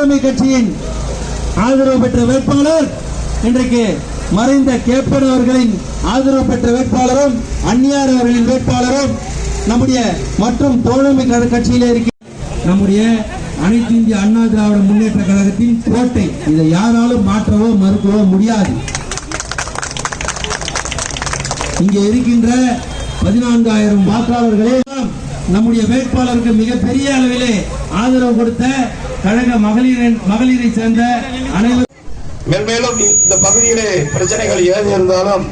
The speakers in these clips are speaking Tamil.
தோழமை கட்சியின் ஆதரவு பெற்ற வேட்பாளர் இன்றைக்கு மறைந்த கேப்பன் அவர்களின் ஆதரவு பெற்ற வேட்பாளரும் அந்நியார் அவர்களின் வேட்பாளரும் நம்முடைய மற்றும் தோழமை க- கட்சியிலே இருக்க நம்முடைய அனைத்து இந்திய அண்ணா திராவிட முன்னேற்ற கழகத்தின் கோட்டை. இதை யாராலும் மாற்றவோ மறுக்கவோ முடியாது. இங்கே இருக்கின்ற பதினான்காயிரம் வாக்காளர்களே நம்முடைய வேட்பாளருக்கு மிகப்பெரிய அளவிலே ஆதரவு கொடுத்த கழக மகளிர் மகளிரை சேர்ந்த அனைவரும் மேல்மேலும் இந்த பகுதியிலே பிரச்சனைகள் ஏது இருந்தாலும்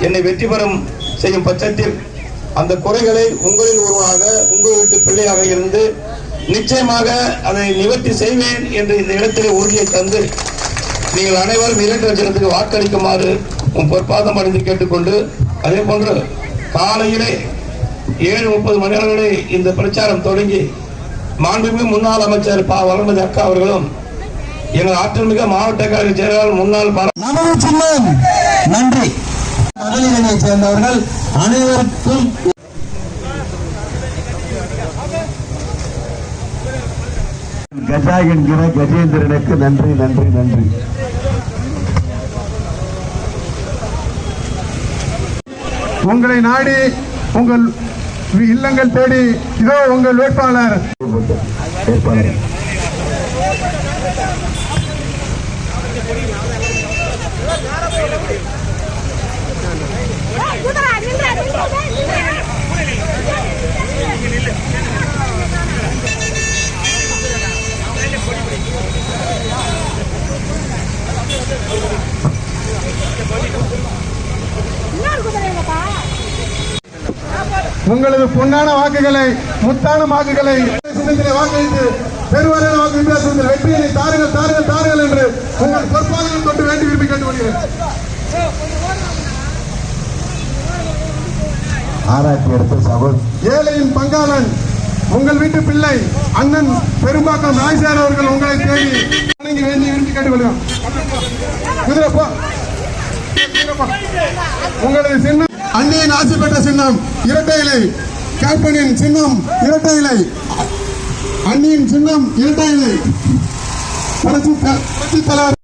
என்னை வெற்றி பெறும் செய்யும் பட்சத்தில் அந்த குறைகளை உங்களில் ஒருவராக உங்கள் வீட்டு பிள்ளையாக இருந்து நிச்சயமாக அதை நிவர்த்தி செய்வேன் என்று இந்த இடத்திலே உறுதியை தந்து நீங்கள் அனைவரும் இரண்டு லட்சத்துக்கு வாக்களிக்குமாறு உன் பொற்பாதம் அடைந்து கேட்டுக்கொண்டு அதே போன்று காலையிலே ஏழு முப்பது மணி அளவிலே இந்த பிரச்சாரம் தொடங்கி மாண்புமிகு முன்னாள் அமைச்சர் பா. வளர்மதி அக்கா அவர்களும் எங்கள் ஆற்றல்மிக மாவட்ட கழக செயலாளர் முன்னாள் பாரா- நமது சின்னம். நன்றி. சேர்ந்தவர்கள் அனைவருக்கும் கஜா என்கிற கஜேந்திரனுக்கு நன்றி நன்றி நன்றி. உங்களை நாடி உங்கள் இல்லங்கள் தேடி இதோ உங்கள் வேட்பாளர். வேட்பாளர். குதிரை நின்று உங்களது பொன்னான வாக்குகளை முத்தான வாக்குகளை சின்னத்திலே வாக்களித்து பெருவரையான வாக்கு வித்தியாசத்தில் வெற்றியை தாருங்கள் தாருங்கள் தாருங்கள் என்று உங்கள் பொற்பாதங்கள் தொட்டு வேண்டி விரும்பி கேட்டுக்கொள்கிறேன். ஆராய்ச்சி எடுத்த சகோதரி ஏழையின் பங்காளன் உங்கள் வீட்டு பிள்ளை அண்ணன் பெரும்பாக்கம் நாய்சார் அவர்கள் உங்களை தேடி வணங்கி வேண்டி விரும்பி கேட்டுக்கொள்கிறோம். குதிரைப்பா உங்களது சின்ன அன்னையின் ஆட்சி பெற்ற சின்னம் இரட்டை இலை. கேப்டனின் சின்னம் இரட்டை இலை. அன்னியின் சின்னம் இரட்டை இலை. புரட்சி தலைவர்